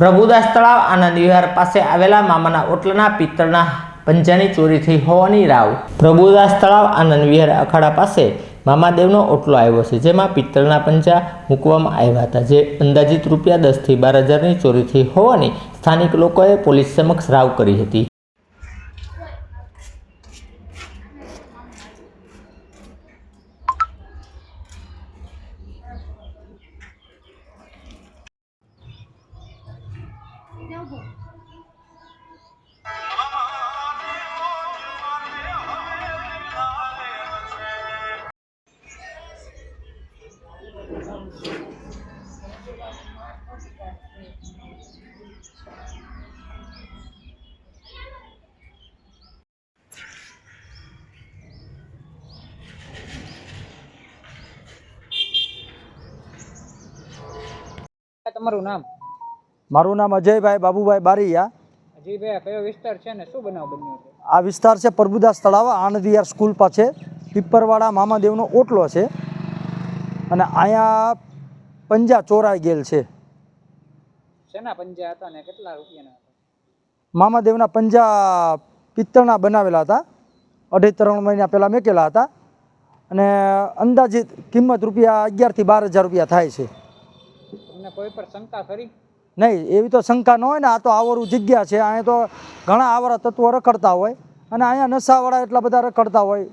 પ્રભુદાસ તળાવ આનંદ વિહાર પાસે આવેલા મામાના ઓટલાના પિત્તળના પંજાની ચોરી થઈ હોવાની રાવ. પ્રભુદાસ તળાવ આનંદ વિહાર અખાડા પાસે મામાદેવનો ઓટલો આવ્યો છે, જેમાં પિત્તળના પંજા મૂકવામાં આવ્યા હતા, જે અંદાજિત રૂપિયા દસથી બાર હજારની ચોરી થઈ હોવાની સ્થાનિક લોકોએ પોલીસ સમક્ષ રાવ કરી હતી. તમારું નામ મારું નામ અજયભાઈ બાબુભાઈ બારીયા. અજયભાઈ કયો વિસ્તાર છે ને? શું બનાવ બન્યો છે? આ વિસ્તાર છે પ્રભુદાસ તળાવ આણંદિયાર સ્કૂલ પાસે. પીપરવાડા મામાદેવનો ઓટલો છે. અને અહીંયા પંજા ચોરાઈ ગયેલ છે. શેના પંજા હતા ને? કેટલા રૂપિયાના હતા? મામાદેવના પંજા પિત્તળના બનાવેલા હતા. અઢી ત્રણ મહિના પહેલાં મેકેલા હતા. અને અંદાજિત કિંમત રૂપિયા અગિયારથી બાર હજાર રૂપિયા થાય છે. તમને કોઈ પર શંકા કરી નહીં, એવી તો શંકા ન હોય ને, આ તો આવરું જગ્યા છે. અહીંયા તો ઘણા આવરા તત્વો રખડતા હોય અને અહીંયા નશાવાળા એટલા બધા રખડતા હોય.